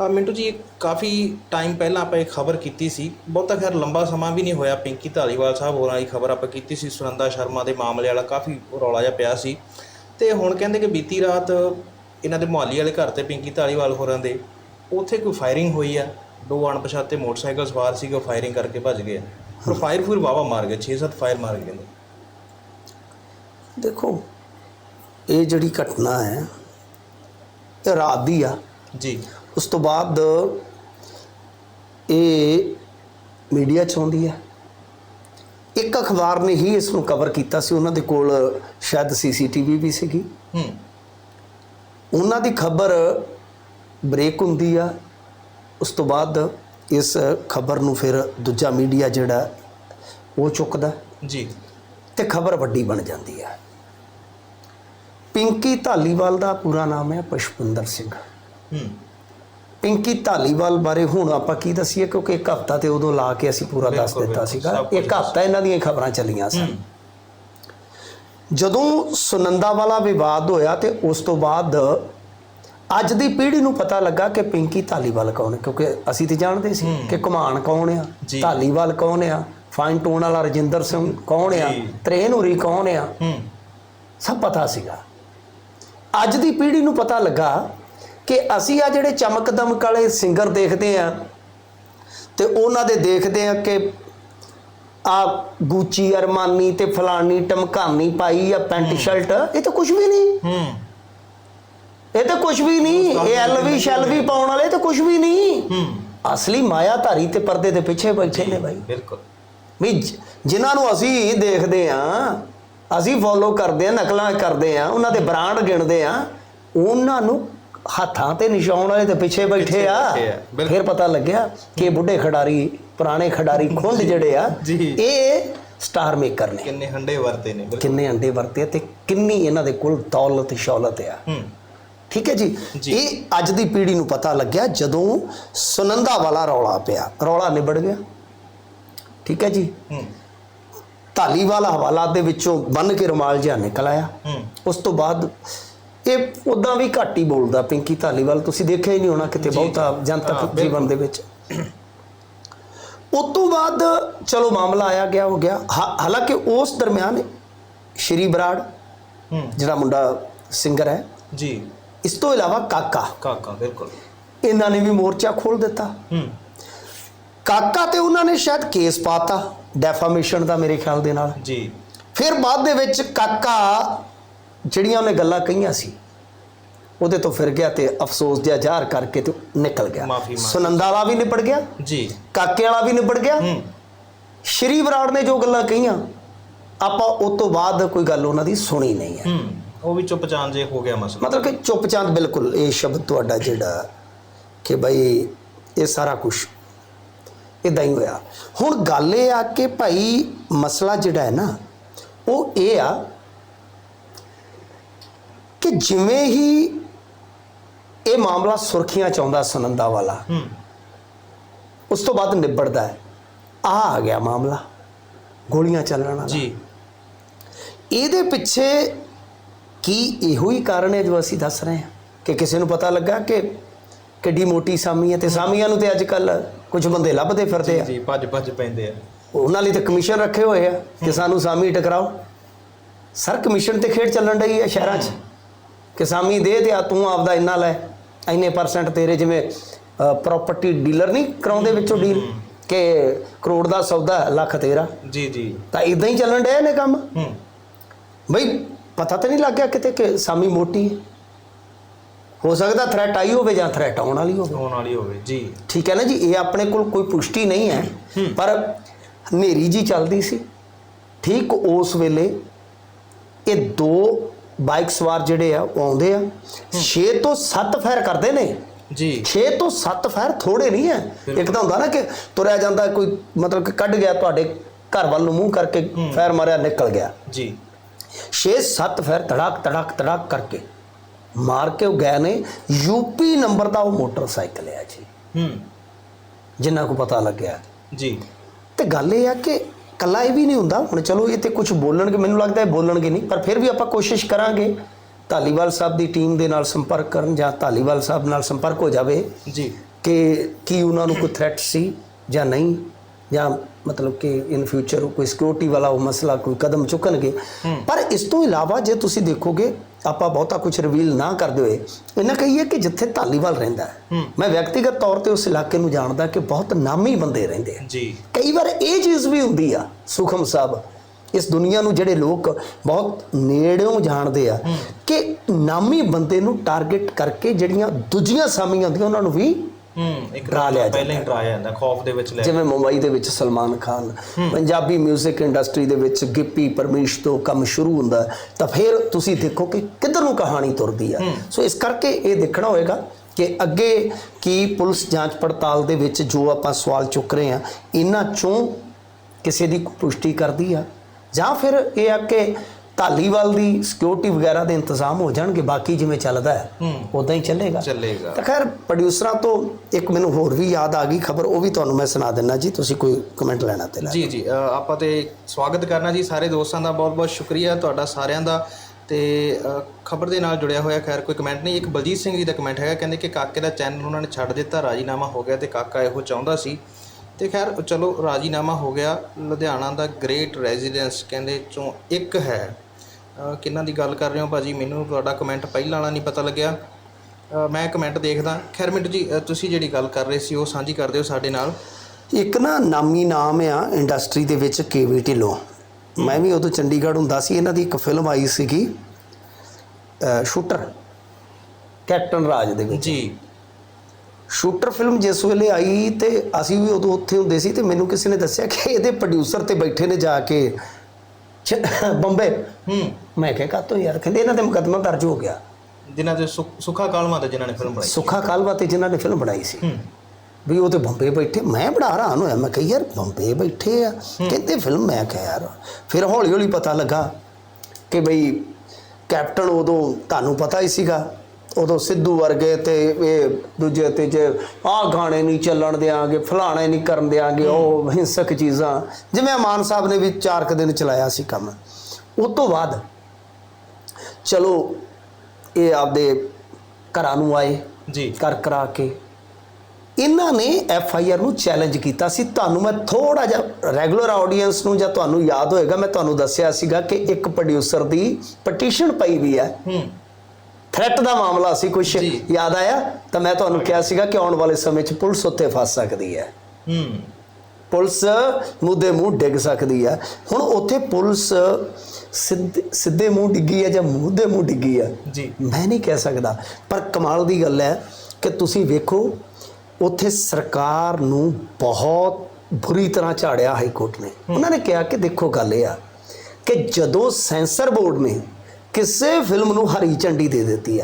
ਮਿੰਟੂ ਜੀ ਕਾਫੀ ਟਾਈਮ ਪਹਿਲਾਂ ਆਪਾਂ ਇਹ ਖਬਰ ਕੀਤੀ ਸੀ। ਬਹੁਤਾ ਖੈਰ ਲੰਬਾ ਸਮਾਂ ਵੀ ਨਹੀਂ ਹੋਇਆ। ਪਿੰਕੀ ਧਾਲੀਵਾਲ ਸਾਹਿਬ ਹੋਰਾਂ ਦੀ ਖਬਰ ਆਪਾਂ ਕੀਤੀ ਸੀ। ਸੁਨੰਦਾ ਸ਼ਰਮਾ ਦੇ ਮਾਮਲੇ ਵਾਲਾ ਕਾਫੀ ਰੌਲਾ ਜਿਹਾ ਪਿਆ ਸੀ। ਤੇ ਹੁਣ ਕਹਿੰਦੇ ਕਿ ਬੀਤੀ ਰਾਤ ਇਹਨਾਂ ਦੇ ਮੁਹੱਲੀ ਵਾਲੇ ਘਰ ਤੇ ਪਿੰਕੀ ਧਾਲੀਵਾਲ ਹੋਰਾਂ ਦੇ ਉੱਥੇ ਕੋਈ ਫਾਇਰਿੰਗ ਹੋਈ ਆ। ਦੋ ਅਣਪਛਾਤੇ ਮੋਟਰਸਾਈਕਲ ਸਵਾਰ ਸੀਗੇ ਉਹ ਫਾਇਰਿੰਗ ਕਰਕੇ ਭੱਜ ਗਏ। ਪਰ ਫਾਇਰ ਫੂਰ ਵਾਵਾ ਮਾਰ ਗਏ 6-7 ਫਾਇਰ ਮਾਰ ਗਏ ਕਹਿੰਦੇ ਦੇਖੋ ਇਹ ਜਿਹੜੀ ਘਟਨਾ ਹੈ ਇਹ ਰਾਤ ਦੀ ਆ। ਜੀ। ਉਸ ਤੋਂ ਬਾਅਦ ਇਹ ਮੀਡੀਆ 'ਚ ਆਉਂਦੀ ਹੈ। ਇੱਕ ਅਖਬਾਰ ਨੇ ਹੀ ਇਸ ਨੂੰ ਕਵਰ ਕੀਤਾ ਸੀ। ਉਹਨਾਂ ਦੇ ਕੋਲ ਸ਼ਾਇਦ ਸੀਸੀਟੀਵੀ ਵੀ ਸੀਗੀ। ਹੂੰ। ਉਹਨਾਂ ਦੀ ਖਬਰ ਬ੍ਰੇਕ ਹੁੰਦੀ ਆ। ਉਸ ਤੋਂ ਬਾਅਦ ਇਸ ਖਬਰ ਨੂੰ ਫਿਰ ਦੂਜਾ ਮੀਡੀਆ ਜਿਹੜਾ ਉਹ ਚੁੱਕਦਾ। ਜੀ। ਤੇ ਖਬਰ ਵੱਡੀ ਬਣ ਜਾਂਦੀ ਹੈ ਪਿੰਕੀ ਧਾਲੀਵਾਲ ਦਾ ਪੂਰਾ ਨਾਮ ਹੈ ਪੁਸ਼ਪਿੰਦਰ ਸਿੰਘ। ਹੂੰ। ਪਿੰਕੀ ਧਾਲੀਵਾਲ ਬਾਰੇ ਹੁਣ ਆਪਾਂ ਕੀ ਦਸੀਏ? ਕਿਉਂਕਿ ਇੱਕ ਹਫਤਾ ਤੇ ਉਦੋਂ ਲਾ ਕੇ ਅਸੀਂ ਪੂਰਾ ਦੱਸ ਦਿੱਤਾ ਸੀਗਾ। ਇੱਕ ਹਫਤਾ ਇਹਨਾਂ ਦੀਆਂ ਖਬਰਾਂ ਚੱਲੀਆਂ ਸਨ। ਜਦੋਂ ਸੁਨੰਦਾ ਵਾਲਾ ਵਿਵਾਦ ਹੋਇਆ ਤੇ ਉਸ ਤੋਂ ਬਾਅਦ ਅੱਜ ਦੀ ਪੀੜ੍ਹੀ ਨੂੰ ਪਤਾ ਲੱਗਾ ਕਿ ਪਿੰਕੀ ਧਾਲੀਵਾਲ ਕੌਣ ਹੈ ਕਿਉਂਕਿ ਅਸੀਂ ਤੇ ਜਾਣਦੇ ਸੀ ਕਿ ਘੁਮਾਣ ਕੌਣ ਆ। ਧਾਲੀਵਾਲ ਕੌਣ ਆ ਫਾਈਨ ਟੋਨ ਵਾਲਾ ਰਜਿੰਦਰ ਸਿੰਘ ਕੌਣ ਆ। ਤਰੇਨੂਰੀ ਕੌਣ ਆ ਸਭ ਪਤਾ ਸੀਗਾ। ਅੱਜ ਦੀ ਪੀੜ੍ਹੀ ਨੂੰ ਪਤਾ ਲੱਗਾ ਕਿ ਅਸੀਂ ਆ ਜਿਹੜੇ ਚਮਕ ਦਮਕ ਵਾਲੇ ਸਿੰਗਰ ਦੇਖਦੇ ਆ ਤੇ ਉਹਨਾਂ ਦੇ ਦੇਖਦੇ ਆ ਕਿ ਆ ਗੂਚੀ ਅਰਮਾਨੀ ਤੇ ਫਲਾਨੀ ਟਮਕਾਨੀ ਪਾਈ ਆ ਪੈਂਟ ਸ਼ਰਟ ਇਹ ਤਾਂ ਕੁਝ ਵੀ ਨਹੀਂ। ਹੂੰ। ਇਹ ਤਾਂ ਕੁਝ ਵੀ ਨਹੀਂ। ਇਹ ਐਲਵੀ ਸ਼ੈਲਵੀ ਪਾਉਣ ਵਾਲੇ ਤਾਂ ਕੁਝ ਵੀ ਨਹੀਂ। ਹੂੰ। ਅਸਲੀ ਮਾਇਆਧਾਰੀ ਤੇ ਪਰਦੇ ਦੇ ਪਿੱਛੇ ਬੈਠੇ ਨੇ ਬਾਈ। ਬਿਲਕੁਲ। ਵੀ ਜਿਨ੍ਹਾਂ ਨੂੰ ਅਸੀਂ ਦੇਖਦੇ ਆ ਅਸੀਂ ਫੋਲੋ ਕਰਦੇ ਆ ਨਕਲਾਂ ਕਰਦੇ ਆ ਉਹਨਾਂ ਦੇ ਬ੍ਰਾਂਡ ਗਿਣਦੇ ਆ ਉਹਨਾਂ ਨੂੰ ਹੱਥਾਂ ਤੇ ਨਿਸ਼ਾਨ ਵਾਲੇ ਤੇ ਪਿੱਛੇ ਬੈਠੇ ਆ। ਫਿਰ ਪਤਾ ਲੱਗਿਆ ਕਿ ਬੁੱਢੇ ਖਿਡਾਰੀ ਪੁਰਾਣੇ ਖਿਡਾਰੀ ਖੁੰਡ ਜਿਹੜੇ ਆ। ਇਹ ਸਟਾਰ ਮੇਕਰ ਨੇ। ਕਿੰਨੇ ਹੰਡੇ ਵਰਤੇ ਨੇ ਕਿੰਨੇ ਅੰਡੇ ਵਰਤੇ ਤੇ ਕਿੰਨੀ ਇਹਨਾਂ ਦੇ ਕੋਲ ਦੌਲਤ ਸ਼ੌਲਤ ਆ। ਠੀਕ ਹੈ ਜੀ। ਇਹ ਅੱਜ ਦੀ ਪੀੜ੍ਹੀ ਨੂੰ ਪਤਾ ਲੱਗਿਆ ਜਦੋਂ ਸੁਨੰਦਾ ਵਾਲਾ ਰੌਲਾ ਪਿਆ। ਰੌਲਾ ਨਿਬੜ ਗਿਆ। ਠੀਕ ਹੈ ਜੀ? ਹੂੰ। ਧਾਲੀਵਾਲ ਹਵਾਲਾਤ ਦੇ ਵਿੱਚੋਂ ਬੰਨ ਕੇ ਰੁਮਾਲ ਜਿਹਾ ਨਿਕਲ ਆਇਆ। ਉਸ ਤੋਂ ਬਾਅਦ ਇਹ ਉਦਾਂ ਵੀ ਘੱਟ ਹੀ ਬੋਲਦਾ ਪਿੰਕੀ ਧਾਲੀਵਾਲ। ਤੁਸੀਂ ਦੇਖਿਆ ਹੀ ਨਹੀਂ ਹੋਣਾ ਕਿਤੇ ਬਹੁਤਾ ਜਨਤਕ। ਜੀਵਨ ਦੇ ਵਿੱਚ। ਉਸ ਤੋਂ ਬਾਅਦ ਚਲੋ ਮਾਮਲਾ ਆਇਆ ਗਿਆ ਹੋ ਗਿਆ। ਹਾਲਾਂਕਿ ਉਸ ਦਰਮਿਆਨ ਸ਼੍ਰੀ ਬਰਾੜ ਜਿਹੜਾ ਮੁੰਡਾ ਸਿੰਗਰ ਹੈ ਜੀ। ਇਸ ਤੋਂ ਇਲਾਵਾ ਕਾਕਾ। ਕਾਕਾ ਬਿਲਕੁਲ। ਇਹਨਾਂ ਨੇ ਵੀ ਮੋਰਚਾ ਖੋਲ ਦਿੱਤਾ। ਹੂੰ। ਕਾਕਾ ਤੇ ਉਹਨਾਂ ਨੇ ਸ਼ਾਇਦ ਕੇਸ ਪਾਤਾ ਡੈਫਾਮੇਸ਼ਨ ਦਾ ਮੇਰੇ ਖਿਆਲ ਦੇ ਨਾਲ। ਜੀ। ਫਿਰ ਬਾਅਦ ਦੇ ਵਿੱਚ ਕਾਕਾ ਜਿਹੜੀਆਂ ਉਹਨੇ ਗੱਲਾਂ ਕਹੀਆਂ ਸੀ ਉਹਦੇ ਤੋਂ ਫਿਰ ਗਿਆ ਤੇ ਅਫਸੋਸ ਜਿਹਾ ਜ਼ਾਹਰ ਕਰਕੇ ਤੇ ਨਿਕਲ ਗਿਆ। ਮਾਫ਼ੀ ਮੰਗ। ਸੁਨੰਦਾ ਵਾਲਾ ਵੀ ਨਿਬੜ ਗਿਆ ਜੀ। ਕਾਕੇ ਵਾਲਾ ਵੀ ਨਿਬੜ ਗਿਆ। ਹੂੰ। ਸ਼੍ਰੀ ਬਰਾੜ ਨੇ ਜੋ ਗੱਲਾਂ ਕਹੀਆਂ ਆਪਾਂ ਉਸ ਤੋਂ ਬਾਅਦ ਕੋਈ ਗੱਲ ਉਹਨਾਂ ਦੀ ਸੁਣੀ ਨਹੀਂ ਹੈ। ਹੂੰ ਉਹ ਵੀ ਚੁੱਪ ਚਾਂ ਜੇ ਹੋ ਗਿਆ ਮਸਲਾ। ਮਤਲਬ ਕਿ ਚੁੱਪਚਾਪ ਬਿਲਕੁਲ ਇਹ ਸ਼ਬਦ ਤੁਹਾਡਾ ਜਿਹੜਾ ਕਿ ਬਈ ਇਹ ਸਾਰਾ ਕੁਝ ਇਦਾਂ ਹੀ ਹੋਇਆ। ਹੁਣ ਗੱਲ ਇਹ ਆ ਕਿ ਭਾਈ ਮਸਲਾ ਜਿਹੜਾ ਹੈ ਨਾ ਉਹ ਇਹ ਆ ਕਿ ਜਿਵੇਂ ਹੀ ਇਹ ਮਾਮਲਾ ਸੁਰਖੀਆਂ ਚ ਆਉਂਦਾ ਸੁਨੰਦਾ ਵਾਲਾ ਹੂੰ। ਉਸ ਤੋਂ ਬਾਅਦ ਨਿਬੜਦਾ ਹੈ। ਆ ਆ ਗਿਆ ਮਾਮਲਾ ਗੋਲੀਆਂ ਚੱਲਣ ਵਾਲਾ। ਜੀ। ਇਹਦੇ ਪਿੱਛੇ ਕੀ ਇਹੋ ਹੀ ਕਾਰਨ ਹੈ ਜੋ ਅਸੀਂ ਦੱਸ ਰਹੇ ਹਾਂ? ਕਿ ਕਿਸੇ ਨੂੰ ਪਤਾ ਲੱਗਾ ਕਿ ਕਿੱਡੀ ਮੋਟੀ ਸਾਮੀ ਹੈ ਤੇ ਸਾਮੀਆਂ ਨੂੰ ਤੇ ਅੱਜ ਕੱਲ ਕੁਝ ਬੰਦੇ ਲੱਭਦੇ ਫਿਰਦੇ ਆ। ਜੀ ਭੱਜ ਭੱਜ ਪੈਂਦੇ ਆ। ਉਹਨਾਂ ਲਈ ਤੇ ਕਮਿਸ਼ਨ ਰੱਖੇ ਹੋਏ ਆ ਕਿ ਸਾਨੂੰ ਸਾਮੀ ਟਕਰਾਓ। ਸਰ ਕਮਿਸ਼ਨ ਤੇ ਖੇਡ ਚੱਲਣ ਰਹੀ ਹੈ ਸ਼ਹਿਰਾਂ 'ਚ? ਕਿ ਸਾਮੀ ਦੇ ਤੇ ਆ ਤੂੰ ਆਪਦਾ ਇੰਨਾ ਲੈ। ਇੰਨੇ ਪਰਸੈਂਟ ਤੇਰੇ ਜਿਵੇਂ ਪ੍ਰਾਪਰਟੀ ਡੀਲਰ ਨਹੀਂ ਕਰਾਉਂਦੇ ਵਿੱਚੋਂ ਡੀਲ ਕਿ ਕਰੋੜ ਦਾ ਸੌਦਾ ਲੱਖ ਤੇਰਾ। ਜੀ ਜੀ। ਤਾਂ ਇਦਾਂ ਹੀ ਚੱਲਣ ਡਿਆ ਨੇ ਕੰਮ? ਹੂੰ। ਬਈ ਪਤਾ ਤਾਂ ਨਹੀਂ ਲੱਗ ਗਿਆ ਕਿਤੇ ਕਿ ਸਾਮੀ ਮੋਟੀ ਹੈ। ਸਕਦਾ ਥ੍ਰੈਟ ਆਈ ਹੋਵੇ ਜਾਂ ਥ੍ਰੈਟ ਆਉਣ ਵਾਲੀ ਹੋਵੇ। ਹੋਣ ਵਾਲੀ ਹੋਵੇ ਜੀ। ਠੀਕ ਹੈ ਨਾ ਜੀ ਇਹ ਆਪਣੇ ਕੋਲ ਕੋਈ ਪੁਸ਼ਟੀ ਨਹੀਂ ਹੈ। ਪਰ ਹਨੇਰੀ ਜੀ ਚੱਲਦੀ ਸੀ। ਠੀਕ ਉਸ ਵੇਲੇ ਇਹ ਦੋ ਬਾਈਕ ਸਵਾਰ ਜਿਹੜੇ ਆ ਉਹ ਆਉਂਦੇ ਆ। 6 ਤੋਂ 7 ਫਾਇਰ ਕਰਦੇ ਨੇ। ਜੀ। 6 ਤੋਂ 7 ਫਾਇਰ ਥੋੜੇ ਨਹੀਂ ਹੈ ਇੱਕ ਤਾਂ ਹੁੰਦਾ ਨਾ ਕਿ ਤੁਰਿਆ ਜਾਂਦਾ ਕੋਈ ਮਤਲਬ ਕਿ ਕੱਢ ਗਿਆ ਤੁਹਾਡੇ ਘਰ ਵੱਲ ਨੂੰ ਮੂੰਹ ਕਰਕੇ ਫਾਇਰ ਮਾਰਿਆ ਨਿਕਲ ਗਿਆ। ਜੀ। 6-7 ਫਾਇਰ ਤੜਾਕ ਤੜਾਕ ਤੜਾਕ ਕਰਕੇ ਮਾਰ ਕੇ ਉਹ ਗਏ ਨੇ। ਯੂਪੀ ਨੰਬਰ ਦਾ ਉਹ ਮੋਟਰਸਾਈਕਲ ਹੈ ਜੀ। ਹੂੰ। ਜਿੰਨਾ ਕੋ ਪਤਾ ਲੱਗਿਆ। ਜੀ। ਤੇ ਗੱਲ ਇਹ ਆ ਕਿ ਕੱਲਾ ਇਹ ਵੀ ਨਹੀਂ ਹੁੰਦਾ। ਹੁਣ ਚਲੋ ਇਹ ਤੇ ਕੁਝ ਬੋਲਣਗੇ ਮੈਨੂੰ ਲੱਗਦਾ ਇਹ ਬੋਲਣਗੇ ਨਹੀਂ ਪਰ ਫਿਰ ਵੀ ਆਪਾਂ ਕੋਸ਼ਿਸ਼ ਕਰਾਂਗੇ ਧਾਲੀਵਾਲ ਸਾਹਿਬ ਦੀ ਟੀਮ ਦੇ ਨਾਲ ਸੰਪਰਕ ਕਰਨ ਜਾਂ ਧਾਲੀਵਾਲ ਸਾਹਿਬ ਨਾਲ ਸੰਪਰਕ ਹੋ ਜਾਵੇ ਜੀ। ਕਿ ਕੀ ਉਹਨਾਂ ਨੂੰ ਕੋਈ ਥ੍ਰੈਟ ਸੀ ਜਾਂ ਨਹੀਂ ਜਾਂ ਮਤਲਬ ਕਿ ਇਨ ਫਿਊਚਰ ਕੋਈ ਸਿਕਿਉਰਿਟੀ ਵਾਲਾ ਉਹ ਮਸਲਾ ਕੋਈ ਕਦਮ ਚੁੱਕਣਗੇ। ਪਰ ਇਸ ਤੋਂ ਇਲਾਵਾ ਜੇ ਤੁਸੀਂ ਦੇਖੋਗੇ ਆਪਾਂ ਬਹੁਤਾ ਕੁਝ ਰਿਵੀਲ ਨਾ ਕਰਦੇ ਹੋਏ ਇਹਨਾਂ ਕਹੀਏ ਕਿ ਜਿੱਥੇ ਧਾਲੀਵਾਲ ਰਹਿੰਦਾ ਹੈ ਮੈਂ ਵਿਅਕਤੀਗਤ ਤੌਰ ਤੇ ਉਸ ਇਲਾਕੇ ਨੂੰ ਜਾਣਦਾ ਕਿ ਬਹੁਤ ਨਾਮੀ ਬੰਦੇ ਰਹਿੰਦੇ ਆ। ਜੀ। ਕਈ ਵਾਰ ਇਹ ਚੀਜ਼ ਵੀ ਹੁੰਦੀ ਆ ਸੁਖਮ ਸਾਹਿਬ ਇਸ ਦੁਨੀਆ ਨੂੰ ਜਿਹੜੇ ਲੋਕ ਬਹੁਤ ਨੇੜਿਓਂ ਜਾਣਦੇ ਆ ਕਿ ਨਾਮੀ ਬੰਦੇ ਨੂੰ ਟਾਰਗੇਟ ਕਰਕੇ ਜਿਹੜੀਆਂ ਦੂਜੀਆਂ ਸਾਮੀਆਂ ਹੁੰਦੀਆਂ ਉਹਨਾਂ ਨੂੰ ਵੀ ਹੂੰ ਇੱਕ ਡਰਾ ਲਿਆ ਪਹਿਲਾਂ ਹੀ ਡਰਾਇਆ ਜਾਂਦਾ ਖੌਫ ਦੇ ਵਿੱਚ ਲੈ ਜਿਵੇਂ ਮੁੰਬਈ ਦੇ ਵਿੱਚ ਸਲਮਾਨ ਖਾਨ ਪੰਜਾਬੀ 뮤직 ਇੰਡਸਟਰੀ ਦੇ ਵਿੱਚ ਗਿੱਪੀ ਪਰਮੇਸ਼ ਤੋਂ ਕੰਮ ਸ਼ੁਰੂ ਹੁੰਦਾ ਤਾਂ ਫਿਰ ਤੁਸੀਂ ਦੇਖੋ ਕਿ ਕਿੱਧਰ ਨੂੰ ਕਹਾਣੀ ਤੁਰਦੀ ਆ। ਸੋ ਇਸ ਕਰਕੇ ਇਹ ਦੇਖਣਾ ਹੋਏਗਾ ਕਿ ਅੱਗੇ ਕੀ ਪੁਲਿਸ ਜਾਂਚ ਪੜਤਾਲ ਦੇ ਵਿੱਚ ਜੋ ਆਪਾਂ ਸਵਾਲ ਚੁੱਕ ਰਹੇ ਆ ਇਹਨਾਂ ਚੋਂ ਕਿਸੇ ਦੀ ਪੁਸ਼ਟੀ ਕਰਦੀ ਆ ਜਾਂ ਫਿਰ ਇਹ ਆ ਕਿ ਧਾਲੀਵਾਲ ਦੀ ਸਿਕਿਉਰਿਟੀ ਵਗੈਰਾ ਦੇ ਇੰਤਜ਼ਾਮ ਹੋ ਜਾਣਗੇ ਬਾਕੀ ਜਿਵੇਂ ਚੱਲਦਾ ਹੈ ਉਦਾਂ ਹੀ ਚੱਲੇਗਾ। ਚੱਲੇਗਾ। ਤਾਂ ਖੈਰ ਪ੍ਰੋਡਿਊਸਰਾਂ ਤੋਂ ਇੱਕ ਮੈਨੂੰ ਹੋਰ ਵੀ ਯਾਦ ਆ ਗਈ ਖਬਰ ਉਹ ਵੀ ਤੁਹਾਨੂੰ ਮੈਂ ਸੁਣਾ ਦਿੰਨਾ ਜੀ ਤੁਸੀਂ ਕੋਈ ਕਮੈਂਟ ਲੈਣਾ ਤੇ ਲੈ ਜੀ ਜੀ ਆਪਾਂ ਤੇ ਸਵਾਗਤ ਕਰਨਾ ਜੀ ਸਾਰੇ ਦੋਸਤਾਂ ਦਾ ਬਹੁਤ-ਬਹੁਤ ਸ਼ੁਕਰੀਆ ਤੁਹਾਡਾ ਸਾਰਿਆਂ ਦਾ। ਤੇ ਖਬਰ ਦੇ ਨਾਲ ਜੁੜਿਆ ਹੋਇਆ ਖੈਰ ਕੋਈ ਕਮੈਂਟ ਨਹੀਂ ਇੱਕ ਬਲਜੀਤ ਸਿੰਘ ਜੀ ਦਾ ਕਮੈਂਟ ਹੈਗਾ ਕਹਿੰਦੇ ਕਿ ਕਾਕੇ ਦਾ ਚੈਨਲ ਉਹਨਾਂ ਨੇ ਛੱਡ ਦਿੱਤਾ ਰਾਜੀਨਾਮਾ ਹੋ ਗਿਆ ਤੇ ਕਾਕਾ ਇਹੋ ਚਾਹੁੰਦਾ ਸੀ। ਤੇ ਖੈਰ ਚਲੋ ਰਾਜੀਨਾਮਾ ਹੋ ਗਿਆ ਲੁਧਿਆਣਾ ਦਾ ਗ੍ਰੇਟ ਰੈਜ਼ੀਡੈਂਸ ਕਹਿੰਦੇ ਚੋਂ ਇੱਕ ਹੈ। ਕਿਹਨਾਂ ਦੀ ਗੱਲ ਕਰ ਰਹੇ ਹੋ ਭਾਜੀ? ਮੈਨੂੰ ਤੁਹਾਡਾ ਕਮੈਂਟ ਪਹਿਲਾਂ ਵਾਲਾ ਨਹੀਂ ਪਤਾ ਲੱਗਿਆ। ਮੈਂ ਕਮੈਂਟ ਦੇਖਦਾ। ਖੈਰ ਮਿੰਟੂ ਜੀ ਤੁਸੀਂ ਜਿਹੜੀ ਗੱਲ ਕਰ ਰਹੇ ਸੀ ਉਹ ਸਾਂਝੀ ਕਰ ਦਿਓ ਸਾਡੇ ਨਾਲ। ਇੱਕ ਨਾ ਨਾਮੀ ਨਾਮ ਆ ਇੰਡਸਟਰੀ ਦੇ ਵਿੱਚ ਕੇਵੀ ਢਿੱਲੋਂ। ਮੈਂ ਵੀ ਉਦੋਂ ਚੰਡੀਗੜ੍ਹ ਹੁੰਦਾ ਸੀ ਇਹਨਾਂ ਦੀ ਇੱਕ ਫਿਲਮ ਆਈ ਸੀਗੀ ਸ਼ੂਟਰ ਕੈਪਟਨ ਰਾਜ ਦੇ ਵਿੱਚ। ਜੀ। ਸ਼ੂਟਰ ਫਿਲਮ ਜਿਸ ਵੇਲੇ ਆਈ ਤੇ ਅਸੀਂ ਵੀ ਉਦੋਂ ਉੱਥੇ ਹੁੰਦੇ ਸੀ ਤੇ ਮੈਨੂੰ ਕਿਸੇ ਨੇ ਦੱਸਿਆ ਕਿ ਇਹਦੇ ਪ੍ਰੋਡਿਊਸਰ ਤੇ ਬੈਠੇ ਨੇ ਜਾ ਕੇ ਬੰਬੇ। ਹੂੰ। ਮੈਂ ਕਿਹਾ ਕਾਤੋਂ ਯਾਰ ਕਹਿੰਦੇ ਇਹਨਾਂ ਤੇ ਮੁਕੱਦਮਾ ਦਰਜ ਹੋ ਗਿਆ। ਜਿਨ੍ਹਾਂ ਦੇ ਸੁੱਖਾ ਕਾਲਮਾ ਤੇ ਜਿਨ੍ਹਾਂ ਨੇ ਫਿਲਮ ਬਣਾਈ ਸੁੱਖਾ ਕਾਲਵਾ ਤੇ ਜਿਨ੍ਹਾਂ ਨੇ ਫਿਲਮ ਬਣਾਈ ਸੀ। ਵੀ ਉਹ ਤੇ ਬੰਬੇ ਬੈਠੇ ਮੈਂ ਬੜਾ ਹੈਰਾਨ ਹੋਇਆ ਮੈਂ ਕਿਹਾ ਯਾਰ ਬੰਬੇ ਬੈਠੇ ਆ ਕਹਿੰਦੇ ਫਿਲਮ ਮੈਂ ਕਿਹਾ ਯਾਰ ਫਿਰ ਹੌਲੀ ਹੌਲੀ ਪਤਾ ਲੱਗਾ ਕਿ ਬਈ ਕੈਪਟਨ ਉਦੋਂ ਤੁਹਾਨੂੰ ਪਤਾ ਹੀ ਸੀਗਾ ਉਦੋਂ ਸਿੱਧੂ ਵਰਗੇ ਤੇ ਇਹ ਦੂਜੇ ਤੇ ਜੇ ਆਹ ਗਾਣੇ ਨਹੀਂ ਚੱਲਣ ਦਿਆਂਗੇ ਫਲਾਣੇ ਨਹੀਂ ਕਰਨ ਦਿਆਂਗੇ ਉਹ ਹਿੰਸਕ ਚੀਜ਼ਾਂ। ਜਿਵੇਂ ਮਾਨ ਸਾਹਿਬ ਨੇ ਵੀ ਚਾਰ ਕੁ ਦਿਨ ਚਲਾਇਆ ਸੀ ਕੰਮ। ਉਸ ਤੋਂ ਬਾਅਦ ਚਲੋ ਇਹ ਆਪਦੇ ਘਰਾਂ ਨੂੰ ਆਏ ਜੀ। ਕਰ ਕਰਾ ਕੇ। ਇਹਨਾਂ ਨੇ ਐਫ ਆਈ ਆਰ ਨੂੰ ਚੈਲੰਜ ਕੀਤਾ ਸੀ। ਤੁਹਾਨੂੰ ਮੈਂ ਥੋੜਾ ਜਿਹਾ ਰੈਗੂਲਰ ਆਡੀਅנס ਨੂੰ ਜਾਂ ਤੁਹਾਨੂੰ ਯਾਦ ਹੋਏਗਾ ਮੈਂ ਤੁਹਾਨੂੰ ਦੱਸਿਆ ਸੀਗਾ ਕਿ ਇੱਕ ਪ੍ਰੋਡਿਊਸਰ ਦੀ ਪਟੀਸ਼ਨ ਪਈ ਵੀ ਹੈ। ਹੂੰ। ਥ੍ਰੈਟ ਦਾ ਮਾਮਲਾ ਸੀ ਕੁਝ। ਯਾਦ ਆਇਆ? ਤਾਂ ਮੈਂ ਤੁਹਾਨੂੰ ਕਿਹਾ ਸੀਗਾ ਕਿ ਆਉਣ ਵਾਲੇ ਸਮੇਂ 'ਚ ਪੁਲਿਸ ਉੱਤੇ ਫਸ ਸਕਦੀ ਹੈ। ਹੂੰ। ਪੁਲਿਸ ਮੁੱਦੇ ਮੂੰਹ ਡਿੱਗ ਸਕਦੀ ਹੈ ਹੁਣ ਉੱਥੇ ਪੁਲਿਸ ਸਿੱਧੇ ਮੂੰਹ ਡਿੱਗੀ ਹੈ ਜਾਂ ਮੂੰਹ ਦੇ ਮੂੰਹ ਡਿੱਗੀ ਹੈ ਜੀ। ਮੈਂ ਨਹੀਂ ਕਹਿ ਸਕਦਾ। ਪਰ ਕਮਾਲ ਦੀ ਗੱਲ ਹੈ ਕਿ ਤੁਸੀਂ ਵੇਖੋ ਉੱਥੇ ਸਰਕਾਰ ਨੂੰ ਬਹੁਤ ਬੁਰੀ ਤਰ੍ਹਾਂ ਝਾੜਿਆ ਹਾਈ ਕੋਰਟ ਨੇ। ਉਹਨਾਂ ਨੇ ਕਿਹਾ ਕਿ ਦੇਖੋ ਗੱਲ ਇਹ ਆ ਕਿ ਜਦੋਂ ਸੈਂਸਰ ਬੋਰਡ ਨੇ ਕਿਸੇ ਫਿਲਮ ਨੂੰ ਹਰੀ ਝੰਡੀ ਦੇ ਦਿੱਤੀ ਆ